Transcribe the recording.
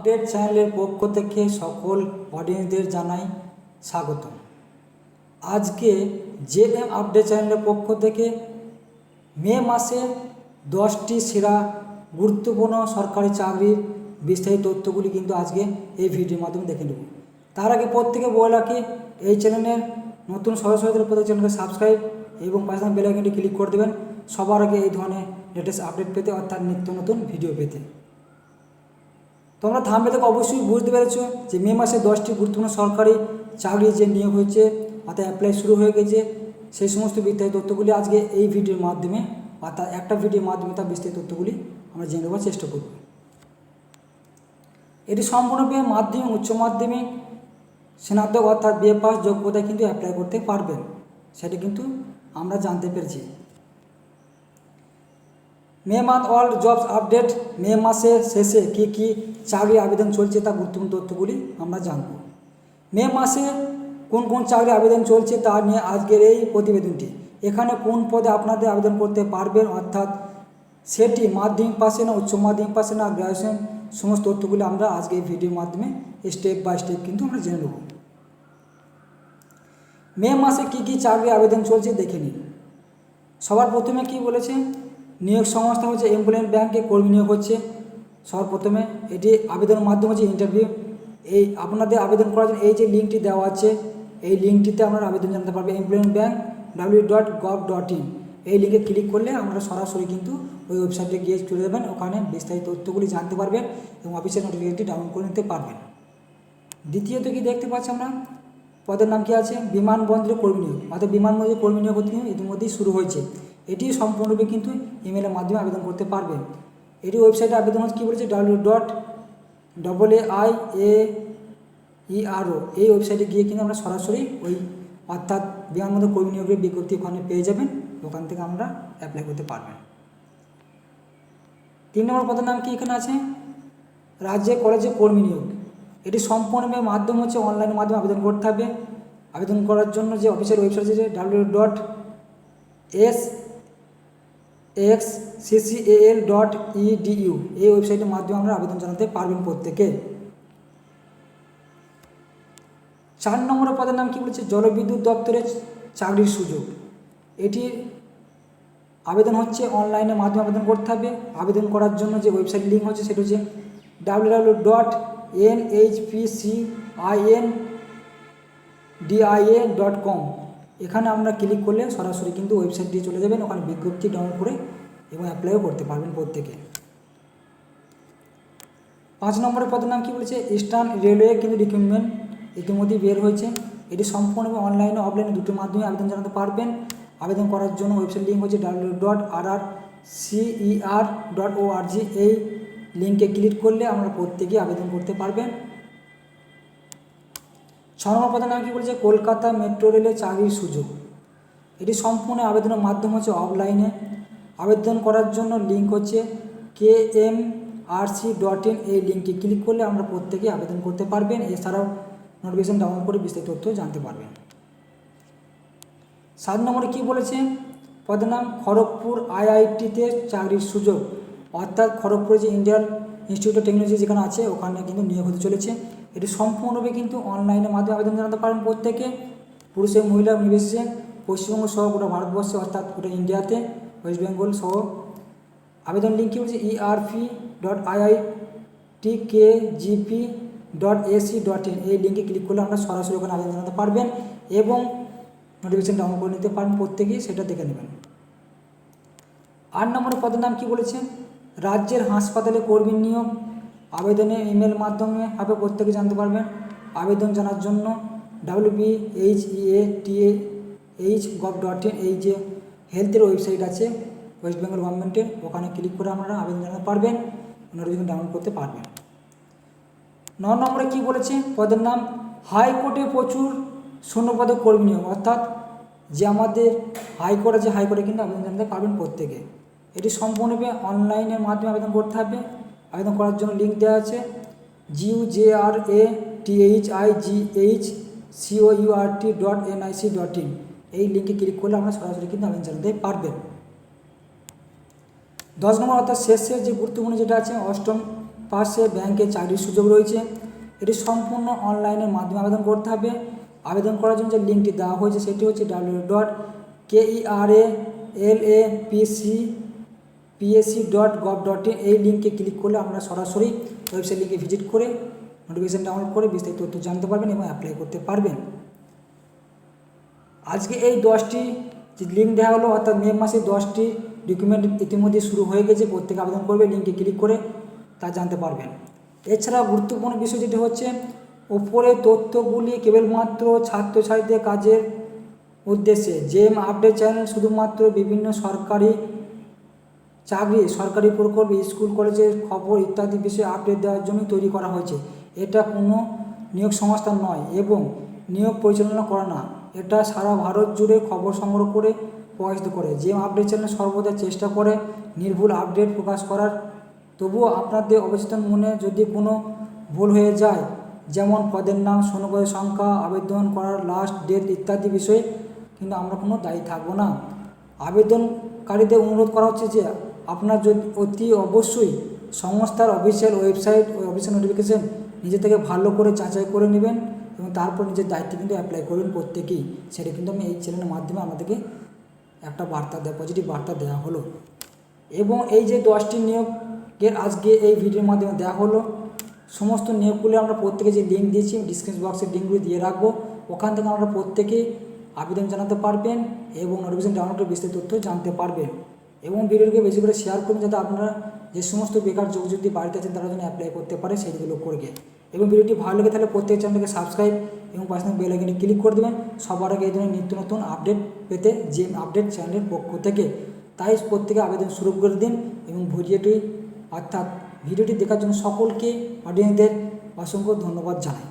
Update চ্যানেলের পক্ষ থেকে সকল অডিয়েন্সদের জানাই স্বাগত আজকে জে এম আপডেট চ্যানেলের পক্ষ থেকে মে মাসে দশটি সেরা গুরুত্বপূর্ণ সরকারি চাকরির বিস্তারিত তথ্যগুলি কিন্তু আজকে এই ভিডিওর মাধ্যমে দেখে নেব। তার আগে প্রত্যেকে বলে রাখি, এই চ্যানেলের নতুন সদস্যদের প্রত্যেক চ্যানেলকে সাবস্ক্রাইব এবং পাশে বেল আইকনটি ক্লিক করে দেবেন। সবার আগে এই ধরনের লেটেস্ট আপডেট পেতে অর্থাৎ নিত্য নতুন ভিডিও পেতে। তোমরা থামবে থেকে অবশ্যই বুঝতে পেরেছ যে মে মাসে দশটি গুরুত্বপূর্ণ সরকারি চাকরি যে নিয়োগ হয়েছে, অর্থাৎ অ্যাপ্লাই শুরু হয়ে গেছে, সেই সমস্ত বিস্তারিত তথ্যগুলি আজকে এই ভিডিওর মাধ্যমে, অর্থাৎ একটা ভিডিওর মাধ্যমে তার বিস্তারিত তথ্যগুলি আমরা জেনে নেওয়ার চেষ্টা করব। এটি সম্পূর্ণভাবে মাধ্যমিক উচ্চ মাধ্যমিক স্নাতক অর্থাৎ বিএ পাস যোগ্যতায় কিন্তু অ্যাপ্লাই করতে পারবেন। সেটা কিন্তু আমরা জানতে পেরেছি। May month all jobs update, মে মাসের শেষে কী কী চাকরি আবেদন চলছে তা গুরুত্বপূর্ণ তথ্যগুলি আমরা জানব। মে মাসে কোন কোন চাকরি আবেদন চলছে তা নিয়ে আজকের এই প্রতিবেদনটি। এখানে কোন পদে আপনাদের আবেদন করতে পারবেন অর্থাৎ সেটি মাধ্যমিক পাশে না উচ্চ মাধ্যমিক পাশে না গ্র্যাজুয়েশন সমস্ত তথ্যগুলি আমরা আজকে এই ভিডিওর মাধ্যমে স্টেপ বাই স্টেপ কিন্তু আমরা জেনে নেব। মে মাসে কী কী চাকরি আবেদন চলছে দেখে নিন। সবার প্রথমে কি বলেছে? নিয়োগ সংস্থা হচ্ছে এমপ্লয়েন্ট ব্যাংকে কর্মী নিয়োগ হচ্ছে। সর্বপ্রথমে এটি আবেদনের মাধ্যমে হচ্ছে ইন্টারভিউ এই আপনাদের আবেদন করার জন্য এই যে লিঙ্কটি দেওয়া আছে, এই লিঙ্কটিতে আপনারা আবেদন জানতে পারবেন employment bank W dot gov dot in এই লিঙ্কে ক্লিক করলে আমরা সরাসরি কিন্তু ওই ওয়েবসাইটে গিয়ে চলে যাবেন, ওখানে বিস্তারিত তথ্যগুলি জানতে পারবেন এবং অফিসের নোটিফিকেশনটি ডাউনলোড করে নিতে পারবেন। দ্বিতীয়ত কি দেখতে পাচ্ছি আমরা? পদের নাম কি আছে? বিমানবন্দরে কর্মী নিয়োগ। অর্থাৎ বিমানবন্দরে কর্মী নিয়োগ ইতিমধ্যেই শুরু হয়েছে। এটি সম্পূর্ণরূপে কিন্তু ইমেলের মাধ্যমে আবেদন করতে পারবেন এটি ওয়েবসাইটে আবেদন হচ্ছে কী বলেছে? W dot double A I A ERO এই ওয়েবসাইটে গিয়ে কিন্তু আমরা সরাসরি ওই অর্থাৎ বিমানবন্দর কর্মী নিয়োগের বিজ্ঞপ্তি ওখানে পেয়ে যাবেন। ওখান থেকে আমরা অ্যাপ্লাই করতে পারবেন। তিন নম্বর পদের নাম কি এখানে আছে? রাজ্যে কলেজে কর্মী নিয়োগ। এটি সম্পূর্ণভাবে মাধ্যম হচ্ছে অনলাইনের মাধ্যমে আবেদন করতে হবে। আবেদন করার জন্য যে অফিসের ওয়েবসাইট আছে W dot S X CCL dot EDU এই ওয়েবসাইটের মাধ্যমে আমরা আবেদন জানাতে পারবেন প্রত্যেকে। চার নম্বরের পদের নাম কি বলেছে? জলবিদ্যুৎ দপ্তরের চাকরির সুযোগ। এটির আবেদন হচ্ছে অনলাইনের মাধ্যমে আবেদন করতে হবে। আবেদন করার জন্য যে ওয়েবসাইট লিঙ্ক হচ্ছে সেটা হচ্ছে W W dot N H P C I N DIA dot com এখানে আমরা ক্লিক করলে সরাসরি কিন্তু ওয়েবসাইটটি চলে যাবেন, ওখানে বিজ্ঞপ্তি ডাউনলোড করে এবং অ্যাপ্লাইও করতে পারবেন প্রত্যেকে। পাঁচ নম্বরের পদের নাম কী বলেছে? ইস্টার্ন রেলওয়ে কিন্তু রিক্রুটমেন্ট ইতিমধ্যেই বের হয়েছে। এটি সম্পূর্ণভাবে অনলাইনে অফলাইনে দুটোর মাধ্যমে আবেদন জানাতে পারবেন। আবেদন করার জন্য ওয়েবসাইট লিঙ্ক হচ্ছে W dot R R CER dot O R G এই লিঙ্কে ক্লিক করলে আমরা প্রত্যেকেই আবেদন করতে পারবেন। ছ নম্বর পদের নাম কী বলেছে? কলকাতা মেট্রো রেলে চাকরির সুযোগ। এটি সম্পূর্ণ আবেদনের মাধ্যম হচ্ছে অফলাইনে আবেদন করার জন্য লিঙ্ক হচ্ছে K M R C dot in এই লিঙ্কে ক্লিক করলে আমরা প্রত্যেকেই আবেদন করতে পারবেন। এছাড়াও নোটিফিকেশন ডাউনলোড করে বিস্তারিত তথ্য জানতে পারবেন। সাত নম্বরে কী বলেছে? পদের নাম খড়গপুর আইআইটিতে চাকরির সুযোগ। অর্থাৎ খড়গপুরে যে ইন্ডিয়ান ইনস্টিটিউট অফ টেকনোলজি যেখানে আছে, ওখানে কিন্তু নিয়োগ হতে চলেছে। এটি সম্পূর্ণভাবে কিন্তু অনলাইনের মাধ্যমে আবেদন জানাতে পারেন প্রত্যেকে। পুরুষ এবং মহিলা নির্বিশেষে পশ্চিমবঙ্গ সহ গোটা ভারতবর্ষে, অর্থাৎ গোটা ইন্ডিয়াতে ওয়েস্ট বেঙ্গল সহ। আবেদন লিঙ্ক কী বলছে? ERP dot II T K GP dot AC dot in এই লিঙ্কে ক্লিক করলে আমরা সরাসরি ওখানে আবেদন জানাতে পারবেন এবং নোটিফিকেশন ডাউনলোড করে নিতে পারেন প্রত্যেকেই সেটা দেখে নেবেন। আট নম্বরের পদের নাম কী বলেছেন রাজ্যের হাসপাতালে কর্মী নিয়োগ। আবেদনে ইমেল মাধ্যমে হবে প্রত্যেকে জানতে পারবেন। আবেদন জানার জন্য W B H E A T A H gov dot in এই যে হেলথের ওয়েবসাইট আছে, ওয়েস্ট বেঙ্গল গভর্নমেন্টের, ওখানে ক্লিক করে আপনারা আবেদন জানাতে পারবেন নোটিফিকেশন ডাউনলোড করতে পারবেন। ন নম্বরে কী বলেছে? পদের নাম, হাইকোর্টে প্রচুর শূন্যপদে কর্মী নিয়োগ, অর্থাৎ যে আমাদের হাইকোর্ট আছে, হাইকোর্টে কিন্তু আবেদন জানাতে পারবেন প্রত্যেকে। এটি সম্পূর্ণভাবে অনলাইনের মাধ্যমে আবেদন করতে হবে। আবেদন করার জন্য লিঙ্ক দেওয়া আছে GU J R A T H I G H CO U R T dot N I C dot in এই লিঙ্কে ক্লিক করলে আমরা সরাসরি কিন্তু আবেদন জানাতে পারবেন দশ নম্বর অর্থাৎ শেষের যে গুরুত্বপূর্ণ যেটা আছে, অষ্টম পাশে ব্যাংকে চাকরির সুযোগ রয়েছে। এটি সম্পূর্ণ অনলাইনের মাধ্যমে আবেদন করতে হবে। আবেদন করার জন্য যে লিঙ্কটি দেওয়া হয়েছে, সেটি হচ্ছে W dot K E R A L A P C PSC dot gov dot এই লিঙ্কে ক্লিক করলে আপনারা সরাসরি ওয়েবসাইট লিঙ্কে ভিজিট করে নোটিফিকেশান ডাউনলোড করে বিস্তারিত তথ্য জানতে পারবেন এবং অ্যাপ্লাই করতে পারবেন। আজকে এই দশটি যে লিঙ্ক দেওয়া হলো অর্থাৎ মে মাসে দশটি ডকুমেন্ট ইতিমধ্যে শুরু হয়ে গেছে, প্রত্যেকে আবেদন করবে লিঙ্কে ক্লিক করে তা জানতে পারবেন। এছাড়া গুরুত্বপূর্ণ বিষয় যেটি হচ্ছে ওপরে তথ্যগুলি কেবলমাত্র ছাত্রছাত্রীদের কাজের উদ্দেশ্যে জেম আপডেট চ্যানেল শুধুমাত্র বিভিন্ন সরকারি চাকরি, সরকারি প্রকল্প, স্কুল কলেজের খবর ইত্যাদি বিষয়ে আপডেট দেওয়ার জন্য তৈরি করা হয়েছে। এটা কোনো নিয়োগ সংস্থা নয় এবং নিয়োগ পরিচালনা করে না। এটা সারা ভারত জুড়ে খবর সংগ্রহ করে প্রকাশিত করে। যে আপডেট চ্যানেল সর্বদা চেষ্টা করে নির্ভুল আপডেট প্রকাশ করার। তবুও আপনাদের অবচেতন মনে যদি কোনো ভুল হয়ে যায়, যেমন পদের নাম শূন্যপদের সংখ্যা, আবেদন করার লাস্ট ডেট ইত্যাদি বিষয়ে কিন্তু আমরা কোনো দায়ী থাকব না। আবেদনকারীদের অনুরোধ করা হচ্ছে যে আপনার যদি অতি অবশ্যই সংস্থার অফিসিয়াল ওয়েবসাইট ও অফিসিয়াল নোটিফিকেশন নিজে থেকে ভালো করে যাচাই করে নেবেন এবং তারপর নিজের দায়িত্বে কিন্তু অ্যাপ্লাই করবেন প্রত্যেকেই। সেটা কিন্তু আমি এই চ্যানেলের মাধ্যমে আমাদেরকে একটা বার্তা দেওয়া পজিটিভ বার্তা দেওয়া হলো। এবং এই যে দশটি নিয়োগের আজকে এই ভিডিওর মাধ্যমে দেওয়া হলো, সমস্ত নিয়োগগুলি আমরা প্রত্যেকে যে লিঙ্ক দিয়েছি ডিসক্রিপশন বক্সে লিঙ্কগুলি দিয়ে রাখব। ওখান থেকে আমরা প্রত্যেকে আবেদন জানাতে পারবেন এবং নোটিফিকেশন ডাউনলোড করে বিস্তারিত তথ্য জানতে পারবেন। এবং ভিডিওটিকে বেশি করে শেয়ার করুন যাতে আপনারা যে সমস্ত বেকার যোগ যদি বাড়িতে আছেন তারা যেন অ্যাপ্লাই করতে পারে সেইগুলো করবে এবং ভিডিওটি ভালো লাগে তাহলে প্রত্যেক চ্যানেলকে সাবস্ক্রাইব এবং পাশে বেল আইকনে ক্লিক করে দেবেন। সবার আগে এই ধরনের নিত্য নতুন আপডেট পেতে যে আপডেট চ্যানেলের পক্ষ থেকে। তাই প্রত্যেকে আবেদন শুরু করে দিন এবং ভিডিওটি অর্থাৎ ভিডিওটি দেখার জন্য সকলকে অডিয়েন্সদের অসংখ্য ধন্যবাদ জানাই।